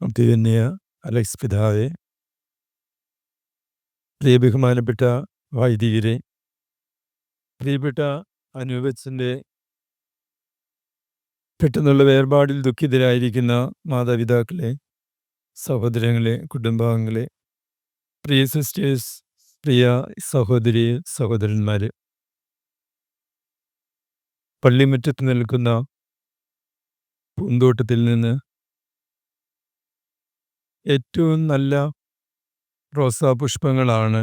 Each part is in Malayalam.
അഭിവന്യ അലക്സ് പിതാവെ പ്രിയ ബഹുമാനപ്പെട്ട വൈദികരെ പ്രിയപ്പെട്ട അനൂപച്ചന്റെ പെട്ടെന്നുള്ള വേർപാടിൽ ദുഃഖിതരായിരിക്കുന്ന മാതാപിതാക്കളെ സഹോദരങ്ങളെ കുടുംബാംഗങ്ങളെ പ്രിയ സിസ്റ്റേഴ്സ് പ്രിയ സഹോദരി സഹോദരന്മാർ പള്ളിമുറ്റത്ത് നിൽക്കുന്ന പൂന്തോട്ടത്തിൽ നിന്ന് ഏറ്റവും നല്ല റോസാപുഷ്പങ്ങളാണ്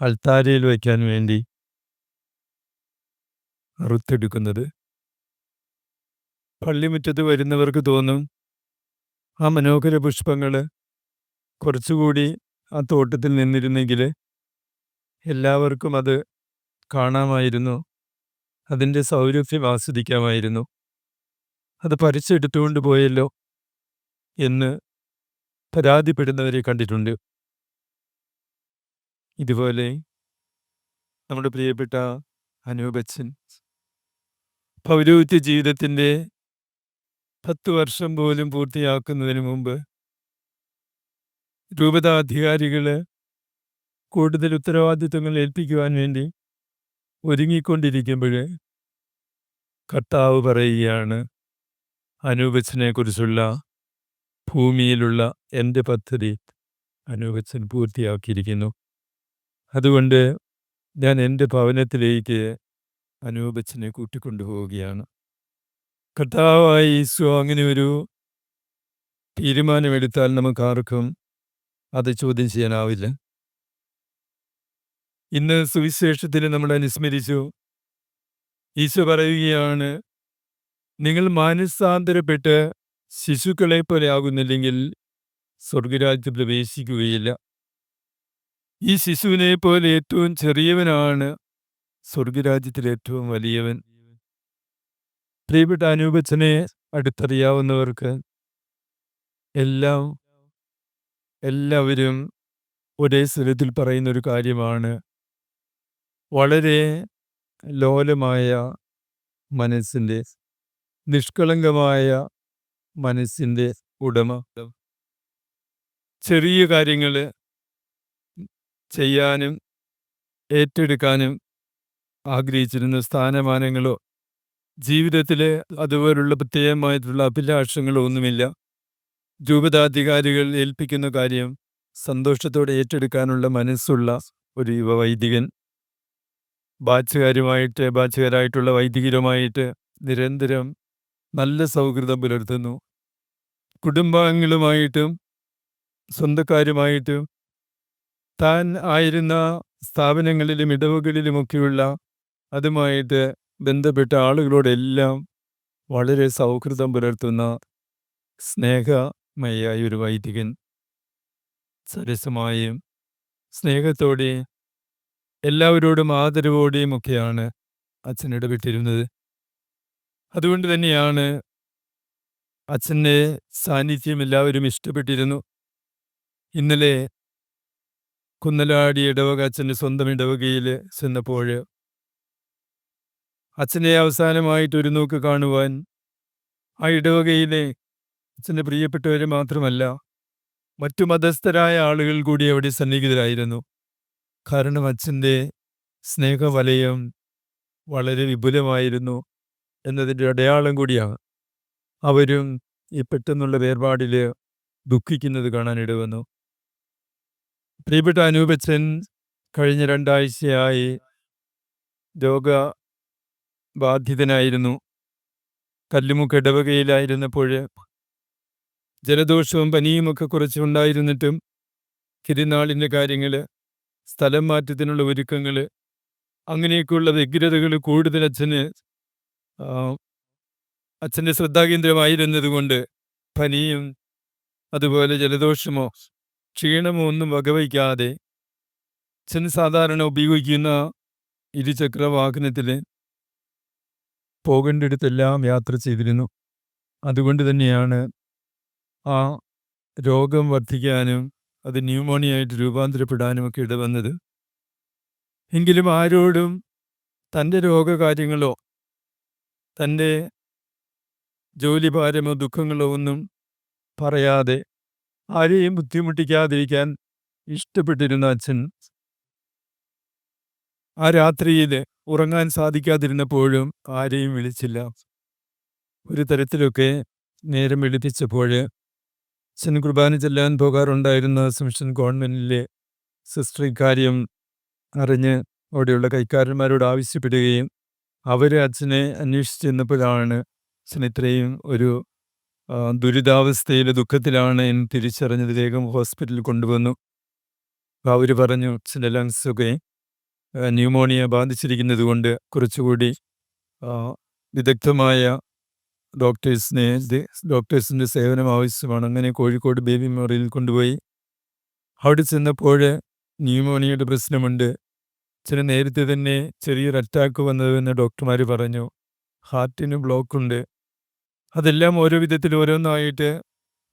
അൾത്താരയിൽ വയ്ക്കാൻ വേണ്ടി അറുത്തെടുക്കുന്നത്. പള്ളിമുറ്റത്ത് വരുന്നവർക്ക് തോന്നും ആ മനോഹര പുഷ്പങ്ങൾ കുറച്ചുകൂടി ആ തോട്ടത്തിൽ നിന്നിരുന്നെങ്കിൽ എല്ലാവർക്കും അത് കാണാമായിരുന്നു. അതിന്റെ സൗരഭ്യം ആസ്വദിക്കാമായിരുന്നു. അത് പറിച്ചെടുത്തുകൊണ്ട് പോയല്ലോ എന്ന് പരാതിപ്പെടുന്നവരെ കണ്ടിട്ടുണ്ട്. ഇതുപോലെ നമ്മുടെ പ്രിയപ്പെട്ട അനൂപച്ചൻ പൗരോഹിത്യ ജീവിതത്തിന്റെ പത്ത് വർഷം പോലും പൂർത്തിയാക്കുന്നതിന് മുമ്പ് രൂപതാധികാരികൾ കൂടുതൽ ഉത്തരവാദിത്വങ്ങൾ ഏൽപ്പിക്കുവാൻ വേണ്ടി ഒരുങ്ങിക്കൊണ്ടിരിക്കുമ്പോൾ കർത്താവ് പറയുകയാണ് അനൂപച്ചനെ കുറിച്ചുള്ള ഭൂമിയിലുള്ള എന്റെ പദ്ധതി അനൂപച്ചൻ പൂർത്തിയാക്കിയിരിക്കുന്നു. അതുകൊണ്ട് ഞാൻ എന്റെ ഭവനത്തിലേക്ക് അനൂപച്ചനെ കൂട്ടിക്കൊണ്ടുപോവുകയാണ്. കർത്താവായ ഈശോ അങ്ങനെ ഒരു തീരുമാനമെടുത്താൽ നമുക്കാർക്കും അത് ചോദ്യം ചെയ്യാനാവില്ല. ഇന്ന് സുവിശേഷത്തിന് നമ്മൾ അനുസ്മരിച്ചു. ഈശോ പറയുകയാണ് നിങ്ങൾ മാനസാന്തരപ്പെട്ട് ശിശുക്കളെ പോലെ ആകുന്നില്ലെങ്കിൽ സ്വർഗരാജ്യം പ്രവേശിക്കുകയില്ല. ഈ ശിശുവിനെ പോലെ ഏറ്റവും ചെറിയവനാണ് സ്വർഗരാജ്യത്തിൽ ഏറ്റവും വലിയവൻ. പ്രിയപ്പെട്ട അനൂപച്ചനെ അടുത്തറിയാവുന്നവർക്ക് എല്ലാം എല്ലാവരും ഒരേ സ്വരത്തിൽ പറയുന്ന ഒരു കാര്യമാണ്. വളരെ ലോലമായ മനസ്സിന്റെ നിഷ്കളങ്കമായ മനസ്സിന്റെ ഉടമ. ചെറിയ കാര്യങ്ങൾ ചെയ്യാനും ഏറ്റെടുക്കാനും ആഗ്രഹിച്ചിരുന്ന സ്ഥാനമാനങ്ങളോ ജീവിതത്തിലെ അതുപോലുള്ള പ്രത്യേകമായിട്ടുള്ള അഭിലാഷങ്ങളോ ഒന്നുമില്ല. രൂപതാധികാരികൾ ഏൽപ്പിക്കുന്ന കാര്യം സന്തോഷത്തോടെ ഏറ്റെടുക്കാനുള്ള മനസ്സുള്ള ഒരു യുവ വൈദികൻ ബാച്ചുകാരുമായിട്ട് ബാച്ചുകാരായിട്ടുള്ള വൈദികരുമായിട്ട് നിരന്തരം നല്ല സൗഹൃദം പുലർത്തുന്നു. കുടുംബാംഗങ്ങളുമായിട്ടും സ്വന്തക്കാരുമായിട്ടും താൻ ആയിരുന്ന സ്ഥാപനങ്ങളിലും ഇടവുകളിലുമൊക്കെയുള്ള അതുമായിട്ട് ബന്ധപ്പെട്ട ആളുകളോടെല്ലാം വളരെ സൗഹൃദം പുലർത്തുന്ന സ്നേഹമയായ ഒരു വൈദികൻ. സരസമായും സ്നേഹത്തോടെയും എല്ലാവരോടും ആദരവോടെയും ഒക്കെയാണ് അച്ഛൻ ഇടപെട്ടിരുന്നത്. അതുകൊണ്ട് തന്നെയാണ് അച്ഛന്റെ സാന്നിധ്യം എല്ലാവരും ഇഷ്ടപ്പെട്ടിരുന്നു. ഇന്നലെ കുന്നലാടി ഇടവക അച്ഛന്റെ സ്വന്തം ഇടവകയിൽ ചെന്നപ്പോൾ അച്ഛനെ അവസാനമായിട്ട് ഒരു നോക്ക് കാണുവാൻ ആ ഇടവകയിലെ അച്ഛന്റെ പ്രിയപ്പെട്ടവരെ മാത്രമല്ല മറ്റു മതസ്ഥരായ ആളുകൾ കൂടി അവിടെ സന്നിഹിതരായിരുന്നു. കാരണം അച്ഛന്റെ സ്നേഹവലയം വളരെ വിപുലമായിരുന്നു. എന്നതിന്റെ അടയാളം കൂടിയാണ്. അവരും ഈ പെട്ടെന്നുള്ള വേർപാടിൽ ദുഃഖിക്കുന്നത് കാണാനിട വന്നു. പ്രിയപ്പെട്ട അനൂപച്ചൻ കഴിഞ്ഞ രണ്ടാഴ്ചയായി രോഗബാധിതനായിരുന്നു. കല്ലുമുക്ക് ഇടവകയിലായിരുന്നപ്പോൾ ജലദോഷവും പനിയുമൊക്കെ കുറച്ചുണ്ടായിരുന്നിട്ടും തിരുനാളിന്റെ കാര്യങ്ങൾ സ്ഥലം മാറ്റത്തിനുള്ള ഒരുക്കങ്ങൾ അങ്ങനെയൊക്കെയുള്ള വ്യഗ്രതകൾ കൂടുതൽ അച്ഛന് അച്ഛന്റെ ശ്രദ്ധാകേന്ദ്രമായിരുന്നതുകൊണ്ട് പനിയും അതുപോലെ ജലദോഷമോ ക്ഷീണമോ ഒന്നും വകവയ്ക്കാതെ അച്ഛൻ സാധാരണ ഉപയോഗിക്കുന്ന ഇരുചക്ര വാഹനത്തിൽ പോകേണ്ടിടത്തെല്ലാം യാത്ര ചെയ്തിരുന്നു. അതുകൊണ്ട് തന്നെയാണ് ആ രോഗം വർദ്ധിക്കാനും അത് ന്യൂമോണിയായിട്ട് രൂപാന്തരപ്പെടാനും ഒക്കെ ഇടവന്നത്. എങ്കിലും ആരോടും തന്റെ രോഗകാര്യങ്ങളോ തന്റെ ജോലിഭാരമോ ദുഃഖങ്ങളോ ഒന്നും പറയാതെ ആരെയും ബുദ്ധിമുട്ടിക്കാതിരിക്കാൻ ഇഷ്ടപ്പെട്ടിരുന്ന അച്ഛൻ ആ രാത്രിയിൽ ഉറങ്ങാൻ സാധിക്കാതിരുന്നപ്പോഴും ആരെയും വിളിച്ചില്ല. ഒരു തരത്തിലൊക്കെ നേരം വെളുപ്പിച്ചപ്പോൾ അച്ഛൻ കുർബാന ചെല്ലാൻ പോകാറുണ്ടായിരുന്ന അസംഷൻ ഗവൺമെന്റിലെ സിസ്റ്റർ ഇക്കാര്യം അറിഞ്ഞ് അവിടെയുള്ള കൈക്കാരന്മാരോട് ആവശ്യപ്പെടുകയും അവർ അച്ഛനെ അന്വേഷിച്ച് ചെന്നപ്പോഴാണ് അച്ഛൻ ഇത്രയും ഒരു ദുരിതാവസ്ഥയിൽ ദുഃഖത്തിലാണ് എന്ന് തിരിച്ചറിഞ്ഞത് വേഗം ഹോസ്പിറ്റലിൽ കൊണ്ടുവന്നു. അവർ പറഞ്ഞു അച്ഛന്റെ ലങ്സൊക്കെ ന്യൂമോണിയ ബാധിച്ചിരിക്കുന്നത് കൊണ്ട് കുറച്ചുകൂടി വിദഗ്ധമായ ഡോക്ടേഴ്സിനെ ഡോക്ടേഴ്സിന്റെ സേവനം ആവശ്യമാണ്. അങ്ങനെ കോഴിക്കോട് ബേബി മെമ്മോറിയലിൽ കൊണ്ടുപോയി. അവിടെ ചെന്നപ്പോൾ ന്യൂമോണിയയുടെ പ്രശ്നമുണ്ട്. ചില നേരത്തെ തന്നെ ചെറിയൊരു അറ്റാക്ക് വന്നതെന്ന് ഡോക്ടർമാർ പറഞ്ഞു. ഹാർട്ടിന് ബ്ലോക്കുണ്ട് അതെല്ലാം ഓരോ വിധത്തിൽ ഓരോന്നായിട്ട്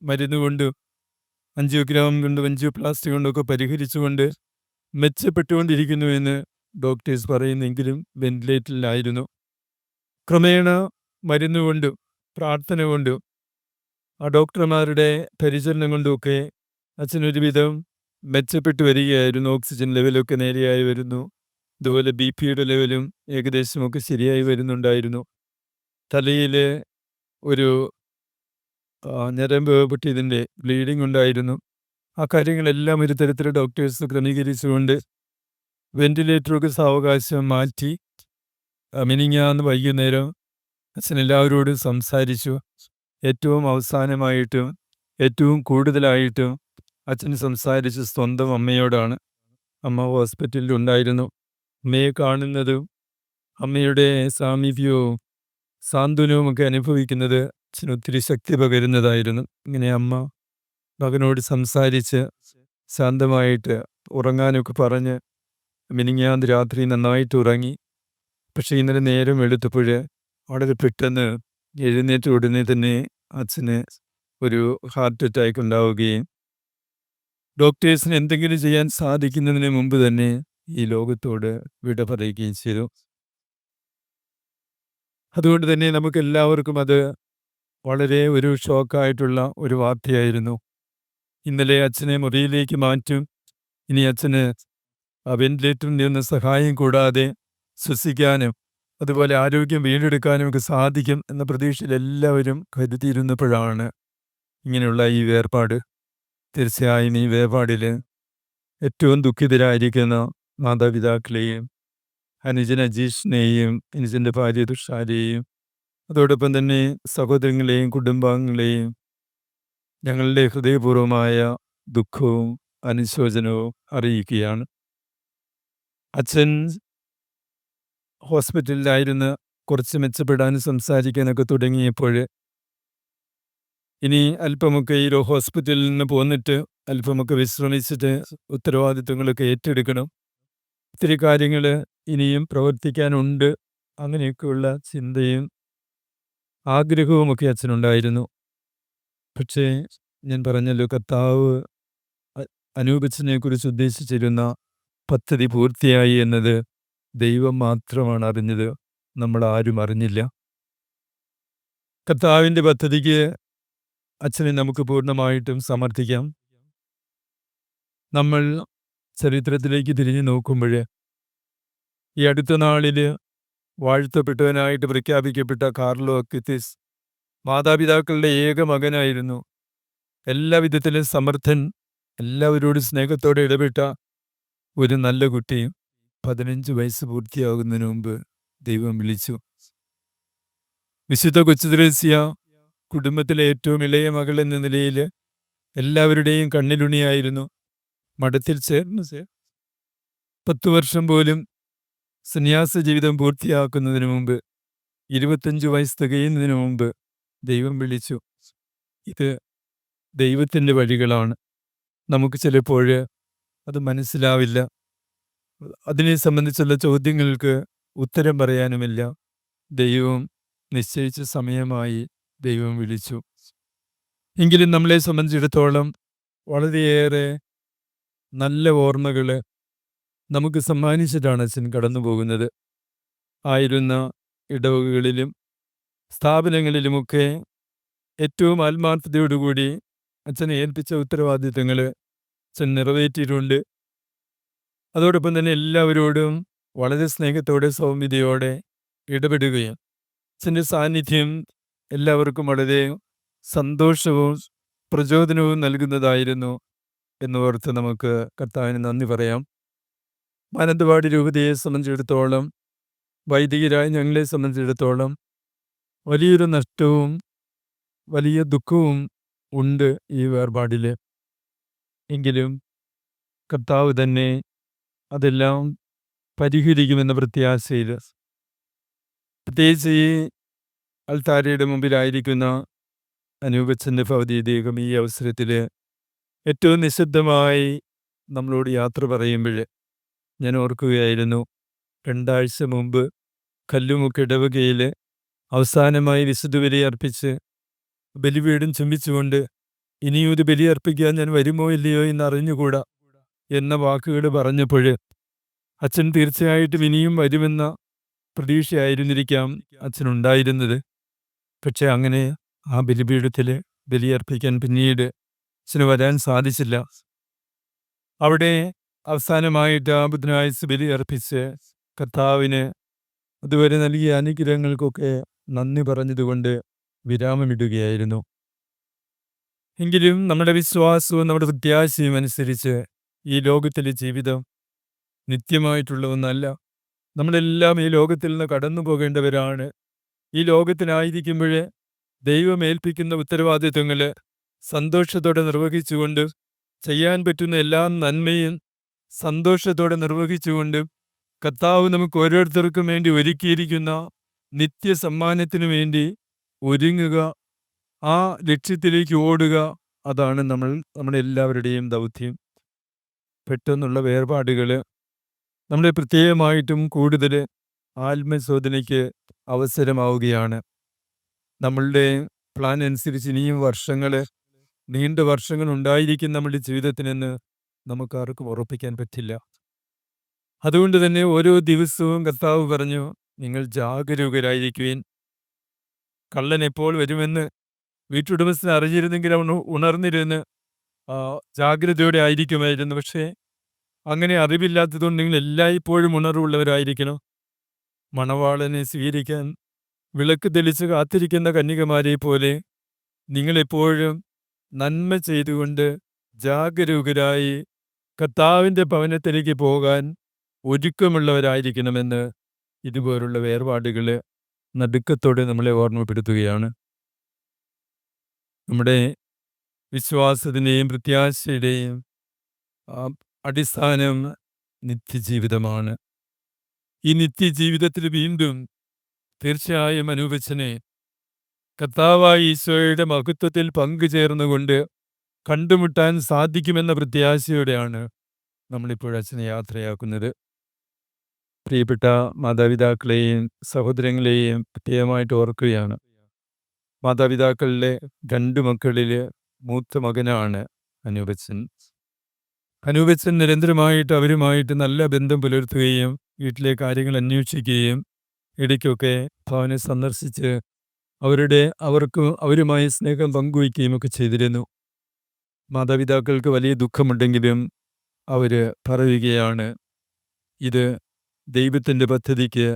മരുന്ന് കൊണ്ടും അഞ്ചിയോഗ്രാം കൊണ്ട് അഞ്ചിയോ പ്ലാസ്റ്റിക് കൊണ്ടൊക്കെ പരിഹരിച്ചുകൊണ്ട് മെച്ചപ്പെട്ടുകൊണ്ടിരിക്കുന്നു എന്ന് ഡോക്ടേഴ്സ് പറയുന്നെങ്കിലും വെന്റിലേറ്ററിലായിരുന്നു ക്രമേണ മരുന്ന് കൊണ്ടും പ്രാർത്ഥന കൊണ്ടും ആ ഡോക്ടർമാരുടെ പരിചരണം കൊണ്ടുമൊക്കെ അച്ഛനൊരുവിധം മെച്ചപ്പെട്ടു വരികയായിരുന്നു. ഓക്സിജൻ ലെവലൊക്കെ നേരെയായി വരുന്നു. അതുപോലെ ബി പിയുടെ ലെവലും ഏകദേശമൊക്കെ ശരിയായി വരുന്നുണ്ടായിരുന്നു. തലയിൽ ഒരു ഞരമ്പ് പൊട്ടിയതിന്റെ ബ്ലീഡിംഗ് ഉണ്ടായിരുന്നു. ആ കാര്യങ്ങളെല്ലാം ഒരു തരത്തിൽ ഡോക്ടേഴ്സ് ക്രമീകരിച്ചുകൊണ്ട് വെന്റിലേറ്ററൊക്കെ സാവകാശം മാറ്റി മിനിങ്ങ മിനിങ്ങാന്ന് വൈകുന്നേരം അച്ഛൻ എല്ലാവരോടും സംസാരിച്ചു. ഏറ്റവും അവസാനമായിട്ടും ഏറ്റവും കൂടുതലായിട്ടും അച്ഛൻ സംസാരിച്ച് സ്വന്തം അമ്മയോടാണ്. അമ്മ ഹോസ്പിറ്റലിൽ ഉണ്ടായിരുന്നു. അമ്മയെ കാണുന്നതും അമ്മയുടെ സാമീപ്യവും സാന്ത്വനവും ഒക്കെ അനുഭവിക്കുന്നത് അച്ഛന് ഒത്തിരി ശക്തി പകരുന്നതായിരുന്നു. ഇങ്ങനെ അമ്മ മകനോട് സംസാരിച്ച് ശാന്തമായിട്ട് ഉറങ്ങാനൊക്കെ പറഞ്ഞ് മിനിങ്ങാന്ത് രാത്രി നന്നായിട്ട് ഉറങ്ങി. പക്ഷേ ഇന്നലെ നേരം എടുത്തപ്പോൾ വളരെ പെട്ടെന്ന് എഴുന്നേറ്റ ഉടനെ തന്നെ അച്ഛന് ഒരു ഹാർട്ട് അറ്റാക്ക് ഉണ്ടാവുകയും ഡോക്ടേഴ്സിന് എന്തെങ്കിലും ചെയ്യാൻ സാധിക്കുന്നതിന് മുമ്പ് തന്നെ ഈ ലോകത്തോട് വിട പറയുകയും ചെയ്തു. അതുകൊണ്ട് തന്നെ നമുക്ക് എല്ലാവർക്കും അത് വളരെ ഒരു ഷോക്കായിട്ടുള്ള ഒരു വാർത്തയായിരുന്നു. ഇന്നലെ അച്ഛനെ മുറിയിലേക്ക് മാറ്റും. ഇനി അച്ഛന് വെന്റിലേറ്ററിൽ നിന്ന് സഹായം കൂടാതെ ശ്വസിക്കാനും അതുപോലെ ആരോഗ്യം വീണ്ടെടുക്കാനും ഒക്കെ സാധിക്കും എന്ന പ്രതീക്ഷയിൽ എല്ലാവരും കരുതിയിരുന്നപ്പോഴാണ് ഇങ്ങനെയുള്ള ഈ വേർപാട്. തീർച്ചയായും ഈ വേർപാടിൽ ഏറ്റവും ദുഃഖിതരായിരിക്കുന്ന മാതാപിതാക്കളെയും അനുജൻ അജീഷിനെയും അനുജന്റെ ഭാര്യ തുഷാരെയും അതോടൊപ്പം തന്നെ സഹോദരങ്ങളെയും കുടുംബാംഗങ്ങളെയും ഞങ്ങളുടെ ഹൃദയപൂർവമായ ദുഃഖവും അനുശോചനവും അറിയിക്കുകയാണ് അച്ഛൻ ഹോസ്പിറ്റലിലായിരുന്ന് കുറച്ച് മെച്ചപ്പെടാൻ സംസാരിക്കാനൊക്കെ തുടങ്ങിയപ്പോൾ ഇനി അല്പമൊക്കെ ഈ ഹോസ്പിറ്റലിൽ നിന്ന് പോന്നിട്ട് അല്പമൊക്കെ വിശ്രമിച്ചിട്ട് ഉത്തരവാദിത്വങ്ങളൊക്കെ ഏറ്റെടുക്കണം ഒത്തിരി കാര്യങ്ങൾ ഇനിയും പ്രവർത്തിക്കാനുണ്ട്. അങ്ങനെയൊക്കെയുള്ള ചിന്തയും ആഗ്രഹവുമൊക്കെ അച്ഛനുണ്ടായിരുന്നു. പക്ഷേ ഞാൻ പറഞ്ഞല്ലോ കർത്താവ് അനൂപച്ചനെ കുറിച്ച് ഉദ്ദേശിച്ചിരുന്ന പദ്ധതി പൂർത്തിയായി എന്നത് ദൈവം മാത്രമാണ് അറിഞ്ഞത്. നമ്മൾ ആരും അറിഞ്ഞില്ല. കർത്താവിന്റെ പദ്ധതിക്ക് അച്ഛനെ നമുക്ക് പൂർണമായിട്ടും സമർത്ഥിക്കാം നമ്മൾ ചരിത്രത്തിലേക്ക് തിരിഞ്ഞു നോക്കുമ്പോൾ ഈ അടുത്ത നാളിൽ വാഴ്ത്തപ്പെട്ടവനായിട്ട് പ്രഖ്യാപിക്കപ്പെട്ട കാർലോ അക്വിത്തിസ് മാതാപിതാക്കളുടെ ഏക മകനായിരുന്നു. എല്ലാ വിധത്തിലും സമർത്ഥൻ എല്ലാവരോടും സ്നേഹത്തോടെ ഇടപെട്ട ഒരു നല്ല കുട്ടി പതിനഞ്ച് വയസ്സ് പൂർത്തിയാകുന്നതിന് മുമ്പ് ദൈവം വിളിച്ചു. വിശുദ്ധ കൊച്ചുദ്രേസ്യ കുടുംബത്തിലെ ഏറ്റവും ഇളയ മകൾ എന്ന നിലയിൽ എല്ലാവരുടെയും കണ്ണിലുണിയായിരുന്നു മഠത്തിൽ ചേർന്ന് ചേർ പത്തു വർഷം പോലും സന്യാസ ജീവിതം പൂർത്തിയാക്കുന്നതിന് മുമ്പ് ഇരുപത്തഞ്ച് വയസ്സ് തികയുന്നതിന് മുമ്പ് ദൈവം വിളിച്ചു. ഇത് ദൈവത്തിന്റെ വഴികളാണ്. നമുക്ക് ചിലപ്പോൾ അത് മനസ്സിലാവില്ല. അതിനെ സംബന്ധിച്ചുള്ള ചോദ്യങ്ങൾക്ക് ഉത്തരം പറയാനുമില്ല. ദൈവം നിശ്ചയിച്ച സമയമായി ദൈവം വിളിച്ചു. എങ്കിലും നമ്മളെ സംബന്ധിച്ചിടത്തോളം വളരെയേറെ നല്ല ഓർമ്മകൾ നമുക്ക് സമ്മാനിച്ചിട്ടാണ് അച്ഛൻ കടന്നു പോകുന്നത് ആയിരുന്ന ഇടവകകളിലും സ്ഥാപനങ്ങളിലുമൊക്കെ ഏറ്റവും ആത്മാർത്ഥതയോടുകൂടി അച്ഛനെ ഏൽപ്പിച്ച ഉത്തരവാദിത്തങ്ങൾ അച്ഛൻ നിറവേറ്റിയിട്ടുണ്ട്. അതോടൊപ്പം തന്നെ എല്ലാവരോടും വളരെ സ്നേഹത്തോടെ സൗമ്യതയോടെ ഇടപെടുകയും അച്ഛന്റെ സാന്നിധ്യം എല്ലാവർക്കും വളരെ സന്തോഷവും പ്രചോദനവും നൽകുന്നതായിരുന്നു. എന്നോർത്ത് നമുക്ക് കർത്താവിന് നന്ദി പറയാം. മാനന്തവാടി രൂപതയെ സംബന്ധിച്ചിടത്തോളം വൈദികരായ ഞങ്ങളെ സംബന്ധിച്ചിടത്തോളം വലിയൊരു നഷ്ടവും വലിയ ദുഃഖവും ഉണ്ട് ഈ വേർപാടിൽ എങ്കിലും കർത്താവ് തന്നെ അതെല്ലാം പരിഹരിക്കുമെന്ന പ്രത്യാശയിൽ. പ്രത്യേകിച്ച് ഈ അൾത്താരയുടെ മുമ്പിലായിരിക്കുന്ന അനൂപച്ചന്റെ ഭൗതികദേഹം ഈ അവസരത്തിൽ ഏറ്റവും നിശബ്ദമായി നമ്മളോട് യാത്ര പറയുമ്പോൾ ഞാൻ ഓർക്കുകയായിരുന്നു രണ്ടാഴ്ച മുമ്പ് കല്ലുമുക്ക് ഇടവകയിൽ അവസാനമായി വിശുദ്ധ ചുംബിച്ചുകൊണ്ട് ഇനിയും ഒരു ബലി അർപ്പിക്കാൻ ഞാൻ വരുമോ ഇല്ലയോ എന്ന് അറിഞ്ഞുകൂടാ എന്ന വാക്കുകൾ പറഞ്ഞപ്പോൾ അച്ഛൻ തീർച്ചയായിട്ടും ഇനിയും വരുമെന്ന പ്രതീക്ഷയായിരുന്നിരിക്കാം അച്ഛനുണ്ടായിരുന്നത്. പക്ഷെ അങ്ങനെ ആ ബലിപീഠത്തിൽ ബലിയർപ്പിക്കാൻ പിന്നീട് അച്ഛന് വരാൻ സാധിച്ചില്ല. അവിടെ അവസാനമായിട്ട് ആ ബുധനാഴ്ച ബലി അർപ്പിച്ച് കർത്താവിന് അതുവരെ നൽകിയ അനുഗ്രഹങ്ങൾക്കൊക്കെ നന്ദി പറഞ്ഞതുകൊണ്ട് വിരാമമിടുകയായിരുന്നു. എങ്കിലും നമ്മുടെ വിശ്വാസവും നമ്മുടെ പ്രത്യാശയും അനുസരിച്ച് ഈ ലോകത്തിലെ ജീവിതം നിത്യമായിട്ടുള്ള ഒന്നല്ല. നമ്മളെല്ലാം ഈ ലോകത്തിൽ നിന്ന് കടന്നു പോകേണ്ടവരാണ്. ഈ ലോകത്തിനായിരിക്കുമ്പോൾ ദൈവമേൽപ്പിക്കുന്ന ഉത്തരവാദിത്വങ്ങൾ സന്തോഷത്തോടെ നിർവഹിച്ചുകൊണ്ട് ചെയ്യാൻ പറ്റുന്ന എല്ലാ നന്മയും സന്തോഷത്തോടെ നിർവഹിച്ചുകൊണ്ട് കർത്താവ് നമുക്ക് ഓരോരുത്തർക്കും വേണ്ടി ഒരുക്കിയിരിക്കുന്ന നിത്യ സമ്മാനത്തിനു വേണ്ടി ഒരുങ്ങുക ആ ലക്ഷ്യത്തിലേക്ക് ഓടുക. അതാണ് നമ്മൾ നമ്മുടെ എല്ലാവരുടെയും ദൗത്യം. പെട്ടെന്നുള്ള വേർപാടുകൾ നമ്മളെ പ്രത്യേകമായിട്ടും കൂടുതൽ ആത്മശോധനയ്ക്ക് അവസരമാവുകയാണ്. നമ്മളുടെ പ്ലാൻ അനുസരിച്ച് ഇനിയും വർഷങ്ങൾ നീണ്ട വർഷങ്ങൾ ഉണ്ടായിരിക്കും നമ്മുടെ ജീവിതത്തിനെന്ന് നമുക്ക് ആർക്കും ഉറപ്പിക്കാൻ പറ്റില്ല. അതുകൊണ്ട് തന്നെ ഓരോ ദിവസവും കർത്താവ് പറഞ്ഞു നിങ്ങൾ ജാഗരൂകരായിരിക്കുവിൻ. കള്ളൻ എപ്പോൾ വരുമെന്ന് വീട്ടുടമസ്ഥന് അറിഞ്ഞിരുന്നെങ്കിൽ അവൻ ഉണർന്നിരുന്ന് ജാഗ്രതയോടെ ആയിരിക്കുമായിരുന്നു. പക്ഷേ അങ്ങനെ അറിവില്ലാത്തതുകൊണ്ട് നിങ്ങൾ എല്ലായ്പ്പോഴും ഉണർവുള്ളവരായിരിക്കണം. മണവാളനെ സ്വീകരിക്കാൻ വിളക്ക് തെളിച്ച് കാത്തിരിക്കുന്ന കന്യകമാരെ പോലെ നിങ്ങളെപ്പോഴും നന്മ ചെയ്തുകൊണ്ട് ജാഗരൂകരായി കർത്താവിന്റെ ഭവനത്തിലേക്ക് പോകാൻ ഒരുക്കമുള്ളവരായിരിക്കണമെന്ന് ഇതുപോലുള്ള വേർപാടുകൾ നടുക്കത്തോടെ നമ്മളെ ഓർമ്മപ്പെടുത്തുകയാണ്. നമ്മുടെ വിശ്വാസത്തിന്റെയും പ്രത്യാശയുടെയും അടിസ്ഥാനം നിത്യജീവിതമാണ്. ഈ നിത്യജീവിതത്തിൽ വീണ്ടും തീർച്ചയായും അനൂപച്ചനെ കർത്താവായ ഈശോയുടെ മഹത്വത്തിൽ പങ്കുചേർന്നുകൊണ്ട് കണ്ടുമുട്ടാൻ സാധിക്കുമെന്ന പ്രത്യാശയോടെയാണ് നമ്മളിപ്പോൾ അച്ഛനെ യാത്രയാക്കുന്നത്. പ്രിയപ്പെട്ട മാതാപിതാക്കളെയും സഹോദരങ്ങളെയും പ്രത്യേകമായിട്ട് ഓർക്കുകയാണ്. മാതാപിതാക്കളിലെ രണ്ടു മക്കളിൽ മൂത്ത മകനാണ് അനൂപച്ചൻ. അനൂപച്ചൻ നിരന്തരമായിട്ട് അവരുമായിട്ട് നല്ല ബന്ധം പുലർത്തുകയും വീട്ടിലെ കാര്യങ്ങൾ അന്വേഷിക്കുകയും ഇടയ്ക്കൊക്കെ ഭവനെ സന്ദർശിച്ച് അവരുടെ അവർക്ക് അവരുമായി സ്നേഹം പങ്കുവയ്ക്കുകയും ഒക്കെ ചെയ്തിരുന്നു. മാതാപിതാക്കൾക്ക് വലിയ ദുഃഖമുണ്ടെങ്കിലും അവർ പറയുകയാണ് ഇത് ദൈവത്തിന്റെ പദ്ധതിക്ക്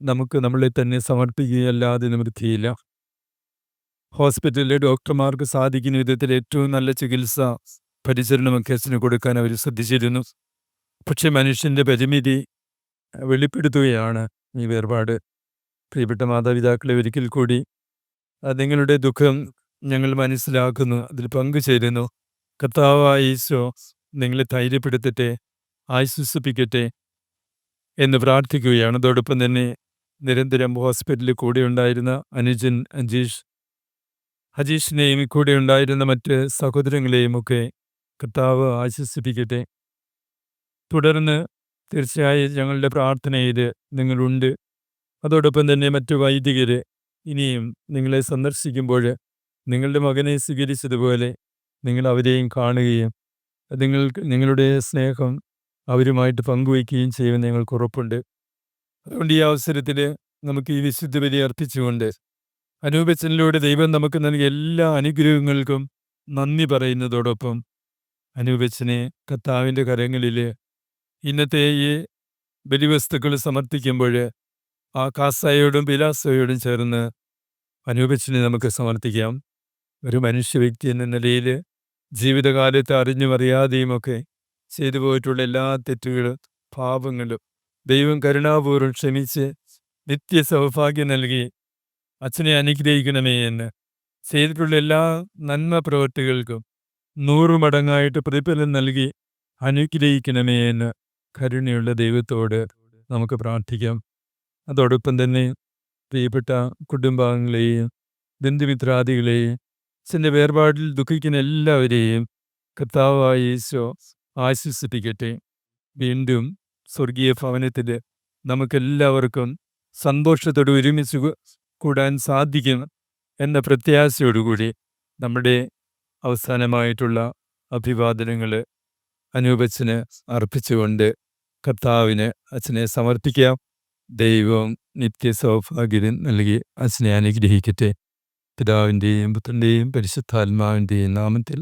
നമുക്ക് നമ്മളെ തന്നെ സമർപ്പിക്കുകയല്ലാതെ നിവൃത്തിയില്ല. ഹോസ്പിറ്റലിലെ ഡോക്ടർമാർക്ക് സാധിക്കുന്ന വിധത്തിൽ ഏറ്റവും നല്ല ചികിത്സ പരിചരണമൊക്കെ അച്ഛന് കൊടുക്കാൻ അവർ ശ്രദ്ധിച്ചിരുന്നു. പക്ഷെ മനുഷ്യന്റെ പരിമിതി വെളിപ്പെടുത്തുകയാണ് ഈ വേർപാട്. പ്രിയപ്പെട്ട മാതാപിതാക്കളെ ഒരിക്കൽ കൂടി നിങ്ങളുടെ ദുഃഖം ഞങ്ങൾ മനസ്സിലാക്കുന്നു. അതിൽ പങ്കുചേരുന്നു കർത്താവായ ഈശോ നിങ്ങളെ ധൈര്യപ്പെടുത്തട്ടെ ആശ്വസിപ്പിക്കട്ടെ എന്ന് പ്രാർത്ഥിക്കുകയാണ്. അതോടൊപ്പം തന്നെ നിരന്തരം ഹോസ്പിറ്റലിൽ കൂടെ ഉണ്ടായിരുന്ന അനുജൻ അജീഷ് ഹജീഷിനെയും കൂടെ ഉണ്ടായിരുന്ന മറ്റ് സഹോദരങ്ങളെയും ഒക്കെ കർത്താവ് ആശ്വസിപ്പിക്കട്ടെ. തുടർന്ന് തീർച്ചയായും ഞങ്ങളുടെ പ്രാർത്ഥനയിൽ നിങ്ങളുണ്ട്. അതോടൊപ്പം തന്നെ മറ്റ് വൈദികർ ഇനിയും നിങ്ങളെ സന്ദർശിക്കുമ്പോൾ നിങ്ങളുടെ മകനെ സ്വീകരിച്ചതുപോലെ നിങ്ങൾ അവരെയും കാണുകയും നിങ്ങൾ നിങ്ങളുടെ സ്നേഹം അവരുമായിട്ട് പങ്കുവയ്ക്കുകയും ചെയ്യുമെന്ന് ഞങ്ങൾക്ക് ഉറപ്പുണ്ട്. അതുകൊണ്ട് ഈ അവസരത്തിൽ നമുക്ക് ഈ വിശുദ്ധ ബലി അർപ്പിച്ചുകൊണ്ട് അനൂപച്ചനിലൂടെ ദൈവം നമുക്ക് നൽകിയ എല്ലാ അനുഗ്രഹങ്ങൾക്കും നന്ദി പറയുന്നതോടൊപ്പം അനൂപച്ചനെ കർത്താവിന്റെ കരങ്ങളിൽ ഇന്നത്തെ ഈ ബലിവസ്തുക്കൾ സമർപ്പിക്കുമ്പോൾ ആ കാസായോടും ബിലാസയോടും ചേർന്ന് അനൂപച്ചനെ നമുക്ക് സമർപ്പിക്കാം. ഒരു മനുഷ്യ വ്യക്തി എന്ന നിലയിൽ ജീവിതകാലത്ത് അറിഞ്ഞും അറിയാതെയും ഒക്കെ ചെയ്തു പോയിട്ടുള്ള എല്ലാ തെറ്റുകളും പാപങ്ങളും ദൈവം കരുണാപൂർവം ക്ഷമിച്ച് നിത്യ സൗഭാഗ്യം നൽകി അച്ഛനെ അനുഗ്രഹിക്കണമേ എന്ന് ചെയ്തിട്ടുള്ള എല്ലാ നന്മ പ്രവൃത്തികൾക്കും നൂറു മടങ്ങായിട്ട് പ്രതിഫലം നൽകി അനുഗ്രഹിക്കണമേ എന്ന് കരുണയുള്ള ദൈവത്തോട് നമുക്ക് പ്രാർത്ഥിക്കാം. അതോടൊപ്പം തന്നെ പ്രിയപ്പെട്ട കുടുംബാംഗങ്ങളെയും ബന്ധുമിത്രാദികളെയും അച്ഛന്റെ വേർപാടിൽ ദുഃഖിക്കുന്ന എല്ലാവരെയും കർത്താവായ ഈശോ ആശ്വസിപ്പിക്കട്ടെ. വീണ്ടും സ്വർഗീയ ഭവനത്തിൽ നമുക്കെല്ലാവർക്കും സന്തോഷത്തോടെ ഒരുമിച്ച് കൂടാൻ സാധിക്കും എന്ന പ്രത്യാശയോടുകൂടി നമ്മുടെ അവസാനമായിട്ടുള്ള അഭിവാദനങ്ങൾ അനൂപച്ചന് അർപ്പിച്ചുകൊണ്ട് കർത്താവിന് അച്ഛനെ സമർപ്പിക്കാം. ദൈവം നിത്യ സൗഭാഗ്യം നൽകി അച്ഛനെ അനുഗ്രഹിക്കട്ടെ പിതാവിന്റെയും പുത്രന്റെയും പരിശുദ്ധാത്മാവിന്റെയും നാമത്തിൽ